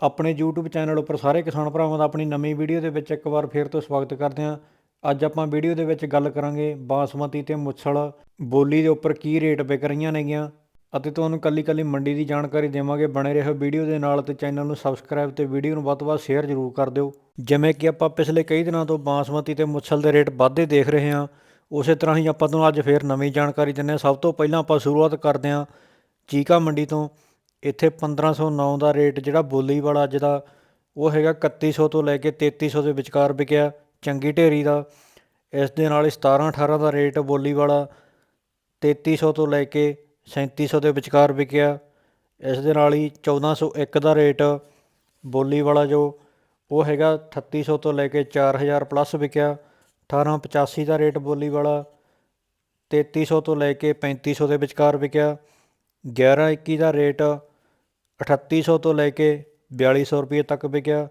ਆਪਣੇ YouTube channel ਉੱਪਰ ਸਾਰੇ ਕਿਸਾਨ ਭਰਾਵਾਂ ਦਾ ਆਪਣੀ ਨਵੀਂ ਵੀਡੀਓ ਦੇ ਵਿੱਚ ਇੱਕ ਵਾਰ ਫੇਰ ਤੋਂ ਸਵਾਗਤ ਕਰਦੇ ਹਾਂ। ਅੱਜ ਆਪਾਂ ਵੀਡੀਓ ਦੇ ਵਿੱਚ ਗੱਲ ਕਰਾਂਗੇ ਬਾਸਮਤੀ ਤੇ ਮੁੱਛਲ, ਬੋਲੀ ਦੇ ਉੱਪਰ ਕੀ ਰੇਟ ਵਿਕ ਰਹੀਆਂ ਨੇਗੀਆਂ ਅਤੇ ਤੁਹਾਨੂੰ ਕੱਲੀ ਕੱਲੀ ਮੰਡੀ ਦੀ ਜਾਣਕਾਰੀ ਦੇਵਾਂਗੇ। ਬਣੇ ਰਹੋ ਵੀਡੀਓ ਦੇ ਨਾਲ ਤੇ ਚੈਨਲ ਨੂੰ ਸਬਸਕ੍ਰਾਈਬ ਤੇ ਵੀਡੀਓ ਨੂੰ ਵੱਧ ਤੋਂ ਵੱਧ ਸ਼ੇਅਰ ਜ਼ਰੂਰ ਕਰ ਦਿਓ। ਜਿਵੇਂ ਕਿ ਆਪਾਂ ਪਿਛਲੇ ਕਈ ਦਿਨਾਂ ਤੋਂ ਬਾਸਮਤੀ ਤੇ ਮੁੱਛਲ ਦੇ ਰੇਟ ਵੱਧਦੇ ਦੇਖ ਰਹੇ ਹਾਂ। ਉਸੇ ਤਰ੍ਹਾਂ ਹੀ ਆਪਾਂ ਤੁਹਾਨੂੰ ਅੱਜ ਫੇਰ ਨਵੀਂ ਜਾਣਕਾਰੀ ਦਿੰਦੇ ਹਾਂ। ਸਭ ਤੋਂ ਪਹਿਲਾਂ ਆਪਾਂ ਸ਼ੁਰੂਆਤ ਕਰਦੇ ਹਾਂ ਚੀਕਾ ਮੰਡੀ ਤੋਂ। ਇੱਥੇ 1509 ਦਾ ਰੇਟ ਜਿਹੜਾ ਬੋਲੀ ਵਾਲਾ ਅੱਜ ਦਾ, ਉਹ ਹੈਗਾ 3100 ਤੋਂ ਲੈ ਕੇ 3300 ਦੇ ਵਿਚਕਾਰ ਵਿਕਿਆ, ਚੰਗੀ ਢੇਰੀ ਦਾ। ਇਸ ਦੇ ਨਾਲ ਹੀ 17 18 ਦਾ ਰੇਟ ਬੋਲੀ ਵਾਲਾ 3300 ਤੋਂ ਲੈ ਕੇ 3700 ਦੇ ਵਿਚਕਾਰ ਵਿਕਿਆ। ਇਸ ਦੇ ਨਾਲ ਹੀ 1401 ਦਾ ਰੇਟ ਬੋਲੀ ਵਾਲਾ ਜੋ, ਉਹ ਹੈਗਾ 3800 ਤੋਂ ਲੈ ਕੇ 4000 ਪਲੱਸ ਵਿਕਿਆ। 1885 ਦਾ ਰੇਟ ਬੋਲੀ ਵਾਲਾ 3300 ਤੋਂ ਲੈ ਕੇ 3500 ਦੇ ਵਿਚਕਾਰ ਵਿਕਿਆ। 1121 ਦਾ ਰੇਟ 3800 ਤੋਂ ਲੈ ਕੇ 4200 ਰੁਪਏ ਤੱਕ ਵਿਕਿਆ।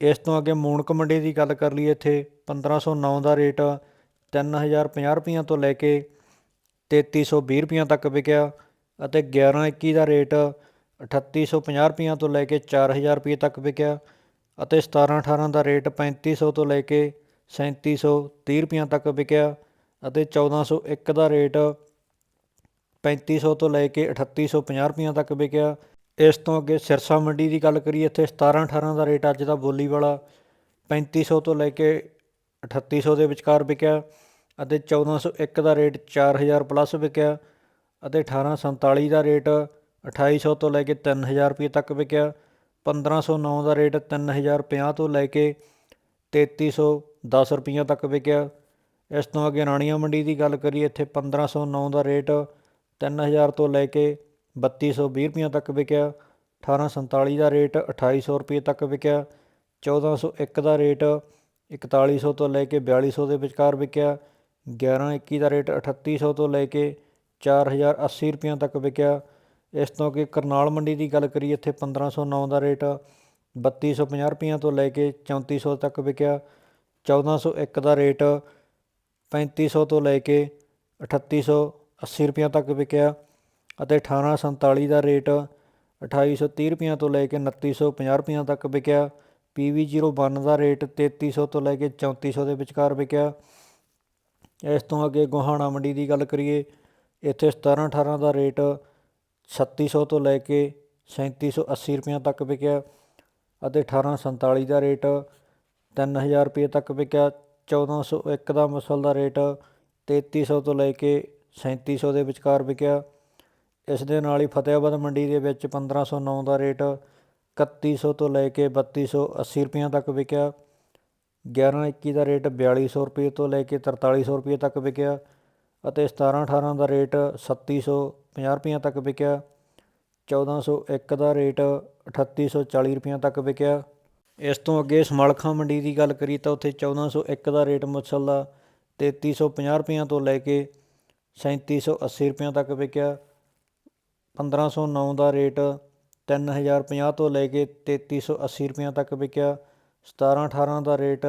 ਇਸ ਤੋਂ ਅੱਗੇ ਮੂਣਕ ਮੰਡੀ ਦੀ ਗੱਲ ਕਰ ਲਈਏ ਇੱਥੇ 1509 ਦਾ ਰੇਟ 3050 ਰੁਪਈਆਂ ਤੋਂ ਲੈ ਕੇ 3320 ਰੁਪਈਆਂ ਤੱਕ ਵਿਕਿਆ ਅਤੇ 1121 ਦਾ ਰੇਟ 3850 ਰੁਪਈਆਂ ਤੋਂ ਲੈ ਕੇ 4000 ਰੁਪਏ ਤੱਕ ਵਿਕਿਆ ਅਤੇ 1718 ਦਾ ਰੇਟ 3500 ਤੋਂ ਲੈ ਕੇ 3730 ਰੁਪਈਆਂ ਤੱਕ ਵਿਕਿਆ ਅਤੇ 1401 ਦਾ ਰੇਟ 3500 ਤੋਂ ਲੈ ਕੇ 3850 ਰੁਪਈਆਂ ਤੱਕ ਵਿਕਿਆ ਇਸ ਤੋਂ ਅੱਗੇ ਸਿਰਸਾ ਮੰਡੀ ਦੀ ਗੱਲ ਕਰੀਏ, ਇੱਥੇ 17 18 ਦਾ ਰੇਟ ਅੱਜ ਦਾ ਬੋਲੀ ਵਾਲਾ 3500 ਤੋਂ ਲੈ ਕੇ 3800 ਦੇ ਵਿਚਕਾਰ ਵਿਕਿਆ ਅਤੇ 1401 ਦਾ ਰੇਟ 4000 ਪਲੱਸ ਵਿਕਿਆ ਅਤੇ 1847 ਦਾ ਰੇਟ 2800 ਤੋਂ ਲੈ ਕੇ 3000 ਰੁਪਏ ਤੱਕ ਵਿਕਿਆ 1509 ਦਾ ਰੇਟ 3050 ਤੋਂ ਲੈ ਕੇ 3310 ਰੁਪਈਆ ਤੱਕ ਵਿਕਿਆ। ਇਸ ਤੋਂ ਅੱਗੇ ਰਾਣੀਆਂ ਮੰਡੀ ਦੀ ਗੱਲ ਕਰੀਏ, ਇੱਥੇ 1509 ਦਾ ਰੇਟ 3000 ਤੋਂ ਲੈ ਕੇ 3220 ਰੁਪਈਆ ਤੱਕ ਵਿਕਿਆ 1847 ਦਾ ਰੇਟ 2800 ਰੁਪਏ ਤੱਕ ਵਿਕਿਆ 1401 ਦਾ ਰੇਟ 4100 ਤੋਂ ਲੈ ਕੇ 4200 ਦੇ ਵਿਚਕਾਰ ਵਿਕਿਆ 1121 ਦਾ ਰੇਟ 3800 ਤੋਂ ਲੈ ਕੇ 4080 ਰੁਪਈਆ ਤੱਕ ਵਿਕਿਆ। ਇਸ ਤੋਂ ਅੱਗੇ ਕਰਨਾਲ ਮੰਡੀ ਦੀ ਗੱਲ ਕਰੀਏ, ਇੱਥੇ 1509 ਦਾ ਰੇਟ 3250 ਰੁਪਈਆ ਤੋਂ ਲੈ ਕੇ 3400 ਤੱਕ ਵਿਕਿਆ 1401 ਦਾ ਰੇਟ 3500 ਤੋਂ ਲੈ ਕੇ 3880 ਰੁਪਈਆ ਤੱਕ ਵਿਕਿਆ। ਅਤੇ 1847 ਦਾ ਰੇਟ 2830 ਰੁਪਈਆ ਤੋਂ ਲੈ ਕੇ 2950 ਰੁਪਈਆ ਤੱਕ ਵਿਕਿਆ। PV01 ਦਾ ਰੇਟ 3300 ਤੋਂ ਲੈ ਕੇ 3400 ਦੇ ਵਿਚਕਾਰ ਵਿਕਿਆ। ਇਸ ਤੋਂ ਅੱਗੇ ਗੋਹਾਣਾ ਮੰਡੀ ਦੀ ਗੱਲ ਕਰੀਏ, ਇੱਥੇ 17 18 ਦਾ ਰੇਟ 3600 ਤੋਂ ਲੈ ਕੇ 3780 ਰੁਪਈਆ ਤੱਕ ਵਿਕਿਆ ਅਤੇ 1847 ਦਾ ਰੇਟ 3000 ਰੁਪਏ ਤੱਕ ਵਿਕਿਆ। 1401 ਦਾ ਮਸਲ ਦਾ ਰੇਟ 3300 ਤੋਂ ਲੈ ਕੇ 3700 ਦੇ ਵਿਚਕਾਰ ਵਿਕਿਆ। ਇਸ ਦੇ ਨਾਲ ਹੀ ਫਤਿਆਬਾਦ ਮੰਡੀ ਦੇ ਵਿੱਚ 1509 ਦਾ ਰੇਟ 3100 ਤੋਂ ਲੈ ਕੇ 3280 ਰੁਪਈਆ ਤੱਕ ਵਿਕਿਆ। 1121 ਦਾ ਰੇਟ 4200 ਰੁਪਏ ਤੋਂ ਲੈ ਕੇ 4300 ਰੁਪਏ ਤੱਕ ਵਿਕਿਆ ਅਤੇ 1718 ਦਾ ਰੇਟ 3750 ਰੁਪਈਆ ਤੱਕ ਵਿਕਿਆ। 1401 ਦਾ ਰੇਟ 3840 ਰੁਪਈਆ ਤੱਕ ਵਿਕਿਆ। ਇਸ ਤੋਂ ਅੱਗੇ ਸਮਲਖਾ ਮੰਡੀ ਦੀ ਗੱਲ ਕਰੀ ਤਾਂ ਉੱਥੇ 1401 ਦਾ ਰੇਟ ਮੁੱਛਲ ਦਾ 3350 ਰੁਪਈਆ ਤੋਂ ਲੈ ਕੇ 3780 ਰੁਪਈਆ ਤੱਕ ਵਿਕਿਆ। 1509 ਦਾ ਰੇਟ 3050 ਤੋਂ ਲੈ ਕੇ 3380 ਰੁਪਏ ਤੱਕ ਵਿਕਿਆ। 1718 ਦਾ ਰੇਟ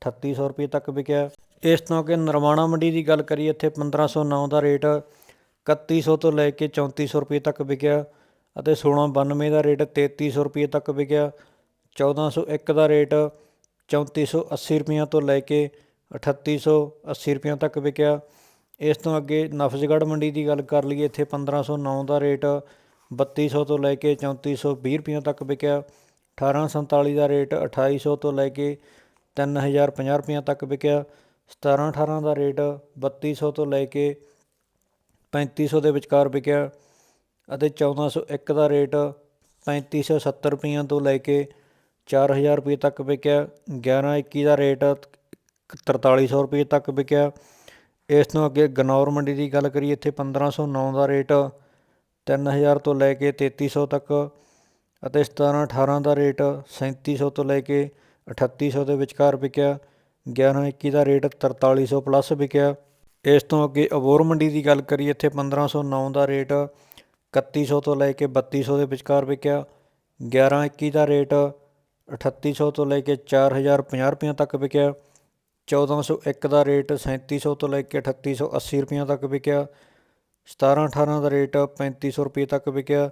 3800 ਰੁਪਏ ਤੱਕ ਵਿਕਿਆ। ਇਸ ਤੋਂ ਕਿ ਨਰਵਾਣਾ ਮੰਡੀ ਦੀ ਗੱਲ ਕਰੀਏ, ਇੱਥੇ 1509 ਦਾ ਰੇਟ 3100 ਤੋਂ ਲੈ ਕੇ 3400 ਰੁਪਏ ਤੱਕ ਵਿਕਿਆ ਅਤੇ 1692 ਦਾ ਰੇਟ 3300 ਰੁਪਏ ਤੱਕ ਵਿਕਿਆ। 1401 ਦਾ ਰੇਟ 3480 ਰੁਪਈਆ ਤੋਂ ਲੈ ਕੇ 3880 ਰੁਪਈਆ ਤੱਕ ਵਿਕਿਆ। ਇਸ ਤੋਂ ਅੱਗੇ ਨਫਸਗੜ੍ਹ ਮੰਡੀ ਦੀ ਗੱਲ ਕਰ ਲਈਏ, ਇੱਥੇ 1509 ਦਾ ਰੇਟ ਬੱਤੀ ਸੌ ਤੋਂ ਲੈ ਕੇ ਚੌਂਤੀ ਸੌ ਵੀਹ ਰੁਪਈਆਂ ਤੱਕ ਵਿਕਿਆ। 1847 ਦਾ ਰੇਟ ਅਠਾਈ ਸੌ ਤੋਂ ਲੈ ਕੇ ਤਿੰਨ ਹਜ਼ਾਰ ਪੰਜਾਹ ਰੁਪਈਆਂ ਤੱਕ ਵਿਕਿਆ। 1718 ਦਾ ਰੇਟ ਬੱਤੀ ਸੌ ਤੋਂ ਲੈ ਕੇ ਪੈਂਤੀ ਸੌ ਦੇ ਵਿਚਕਾਰ ਵਿਕਿਆ ਅਤੇ 1401 ਦਾ ਰੇਟ 3570 ਰੁਪਈਆਂ ਤੋਂ ਲੈ ਕੇ 4000 ਰੁਪਏ ਤੱਕ ਵਿਕਿਆ। 1121 ਦਾ ਰੇਟ 4300 ਰੁਪਏ ਤੱਕ ਵਿਕਿਆ। ਇਸ ਤੋਂ ਅੱਗੇ ਗਨੌਰ ਮੰਡੀ ਦੀ ਗੱਲ ਕਰੀਏ, ਇੱਥੇ 1509 ਦਾ ਰੇਟ 3000 ਤੋਂ ਲੈ ਕੇ 3300 ਤੱਕ ਅਤੇ 1718 ਦਾ ਰੇਟ 3700 ਤੋਂ ਲੈ ਕੇ 3800 ਦੇ ਵਿਚਕਾਰ ਵਿਕਿਆ। 1121 ਦਾ ਰੇਟ 4300 ਪਲੱਸ ਵਿਕਿਆ। ਇਸ ਤੋਂ ਅੱਗੇ ਅਬੋਰ ਮੰਡੀ ਦੀ ਗੱਲ ਕਰੀਏ, ਇੱਥੇ 1509 ਦਾ ਰੇਟ 3100 ਤੋਂ ਲੈ ਕੇ 3200 ਦੇ ਵਿਚਕਾਰ ਵਿਕਿਆ। 1121 ਦਾ ਰੇਟ 3800 ਤੋਂ ਲੈ ਕੇ 4050 ਰੁਪਏ ਤੱਕ ਵਿਕਿਆ। 1401 ਦਾ ਰੇਟ 3700 ਤੋਂ ਲੈ ਕੇ 3880 ਰੁਪਏ ਤੱਕ ਵਿਕਿਆ। 1718 ਦਾ ਰੇਟ 3500 ਰੁਪਏ ਤੱਕ ਵਿਕਿਆ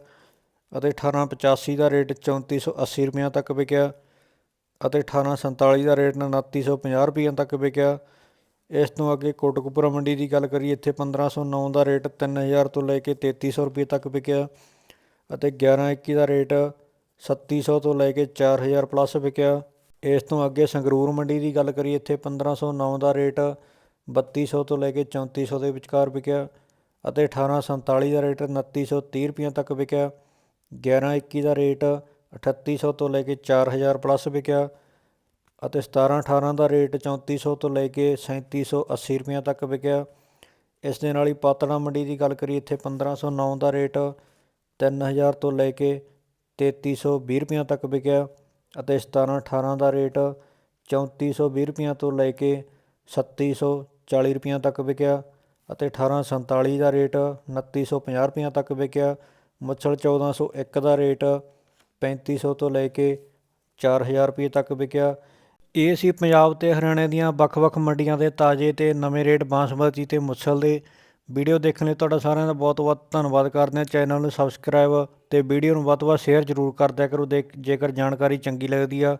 ਅਤੇ 1885 ਦਾ ਰੇਟ 3480 ਰੁਪਈਆਂ ਤੱਕ ਵਿਕਿਆ ਅਤੇ 1847 ਦਾ ਰੇਟ 2950 ਰੁਪਈਆਂ ਤੱਕ ਵਿਕਿਆ। ਇਸ ਤੋਂ ਅੱਗੇ ਕੋਟਕਪੂਰਾ ਮੰਡੀ ਦੀ ਗੱਲ ਕਰੀਏ, ਇੱਥੇ 1509 ਦਾ ਰੇਟ 3000 ਤੋਂ ਲੈ ਕੇ 3300 ਰੁਪਏ ਤੱਕ ਵਿਕਿਆ ਅਤੇ 1121 ਦਾ ਰੇਟ 3700 ਤੋਂ ਲੈ ਕੇ 4000 ਪਲੱਸ ਵਿਕਿਆ। ਇਸ ਤੋਂ ਅੱਗੇ ਸੰਗਰੂਰ ਮੰਡੀ ਦੀ ਗੱਲ ਕਰੀਏ, ਇੱਥੇ 1509 ਦਾ ਰੇਟ 3200 ਤੋਂ ਲੈ ਕੇ 3400 ਦੇ ਵਿਚਕਾਰ ਵਿਕਿਆ ਅਤੇ 1847 ਦਾ ਰੇਟ 2930 ਰੁਪਈਆਂ ਤੱਕ ਵਿਕਿਆ। 1121 ਦਾ ਰੇਟ 3800 ਤੋਂ ਲੈ ਕੇ 4000 ਪਲੱਸ ਵਿਕਿਆ ਅਤੇ 17 18 ਦਾ ਰੇਟ 3400 ਤੋਂ ਲੈ ਕੇ 3780 ਰੁਪਈਆਂ ਤੱਕ ਵਿਕਿਆ। ਇਸ ਦੇ ਨਾਲ ਹੀ ਪਾਤੜਾ ਮੰਡੀ ਦੀ ਗੱਲ ਕਰੀਏ, ਇੱਥੇ 1509 ਦਾ ਰੇਟ 3000 ਤੋਂ ਲੈ ਕੇ 3320 ਰੁਪਈਆਂ ਤੱਕ ਵਿਕਿਆ। ਅਤੇ 17 18 ਦਾ ਰੇਟ 3420 ਰੁਪਈਆਂ ਤੋਂ ਲੈ ਕੇ 3740 ਰੁਪਈਆਂ ਤੱਕ ਵਿਕਿਆ ਅਤੇ 1847 ਦਾ ਰੇਟ 2950 ਰੁਪਈਆਂ ਤੱਕ ਵਿਕਿਆ। ਮੁੱਛਲ 1401 ਦਾ ਰੇਟ ਪੈਂਤੀ ਸੌ ਤੋਂ ਲੈ ਕੇ ਚਾਰ ਹਜ਼ਾਰ ਰੁਪਏ ਤੱਕ ਵਿਕਿਆ। ਇਹ ਸੀ ਪੰਜਾਬ ਤੇ ਹਰਿਆਣੇ ਦੀਆਂ ਵੱਖ-ਵੱਖ ਮੰਡੀਆਂ ਦੇ ਤਾਜ਼ੇ ਤੇ ਨਵੇਂ ਰੇਟ ਬਾਸਮਤੀ ਤੇ ਮੁੱਛਲ ਦੇ ਵੀਡੀਓ ਦੇਖਣ ਲਈ ਤੁਹਾਡਾ ਸਾਰਿਆਂ ਦਾ ਬਹੁਤ-ਬਹੁਤ ਧੰਨਵਾਦ ਕਰਦੇ ਹਾਂ। ਚੈਨਲ ਨੂੰ ਸਬਸਕ੍ਰਾਈਬ ਤੇ ਵੀਡੀਓ ਨੂੰ ਵੱਧ ਤੋਂ ਵੱਧ ਸ਼ੇਅਰ ਜ਼ਰੂਰ ਕਰ ਕਰੋ। ਦੇਖ ਜੇਕਰ ਜਾਣਕਾਰੀ ਚੰਗੀ ਲੱਗਦੀ ਆ